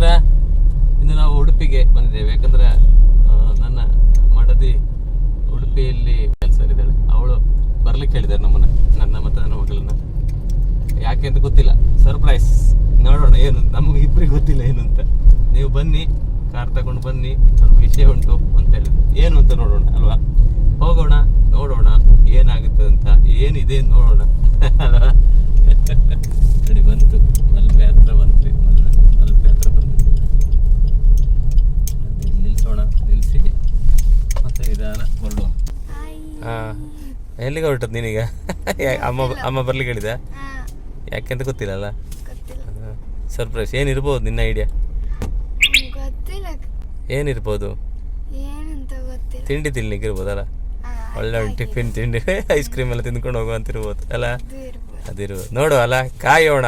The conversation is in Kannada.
ನಮಸ್ಕಾರ ಇಂದು ನಾವು ಉಡುಪಿಗೆ ಬಂದಿದ್ದೇವೆ. ಯಾಕಂದ್ರೆ ನನ್ನ ಮಡದಿ ಉಡುಪಿಯಲ್ಲಿ ಕೆಲಸ ಇದ್ದಾಳೆ. ಅವಳು ಬರ್ಲಿಕ್ಕೆ ಹೇಳಿದ್ದಾರೆ ನಮ್ಮನ್ನ, ನನ್ನ ಮತ್ತೆ ನನ್ನ ಮಗಳನ್ನ. ಯಾಕೆ ಅಂತ ಗೊತ್ತಿಲ್ಲ. ಸರ್ಪ್ರೈಸ್ ನೋಡೋಣ, ಏನು, ನಮಗೆ ಇಬ್ಬರಿಗೆ ಗೊತ್ತಿಲ್ಲ ಏನು ಅಂತ. ನೀವು ಬನ್ನಿ, ಕಾರ್ ತಗೊಂಡು ಬನ್ನಿ, ಸ್ವಲ್ಪ ವಿಷಯ ಉಂಟು ಅಂತ ಹೇಳಿದ್ರು ಏನು ಅಂತ ನೋಡೋಣ, ಅಲ್ವಾ? ಹೋಗೋಣ, ನೋಡೋಣ ಏನಾಗುತ್ತೆ ಅಂತ ಏನಿದೆ ನೋಡೋಣ. ಅಲ್ವಾ? ನಿಧಾನ ಹೊರಡುವ ಹಾಂ ಎಲ್ಲಿಗೆ ಹೊರಟದ್ದು ನೀನೀಗ? ಅಮ್ಮ ಅಮ್ಮ ಬರ್ಲಿಕ್ಕೆ ಹೇಳಿದ ಯಾಕೆಂತ ಗೊತ್ತಿಲ್ಲಲ್ಲ? ಗೊತ್ತಿಲ್ಲ. ಸರ್ಪ್ರೈಸ್ ಏನಿರ್ಬೋದು ನಿನ್ನ ಐಡಿಯಾ ಏನಿರ್ಬೋದು? ತಿಂಡಿ ತಿನ್ಲಿಕ್ಕೆ ಇರ್ಬೋದಲ್ಲ ಒಳ್ಳೆ ಒಳ್ಳೆ ಒಂದು ಟಿಫಿನ್ ತಿಂಡಿ. ಐಸ್ ಕ್ರೀಮ್ ಎಲ್ಲ ತಿಂದ್ಕೊಂಡು ಹೋಗುವಂತಿರ್ಬೋದು ಅಲ್ಲ? ಅದಿರ್ಬೋದು. ನೋಡು ಅಲ್ಲ ಕಾಯೋಣ.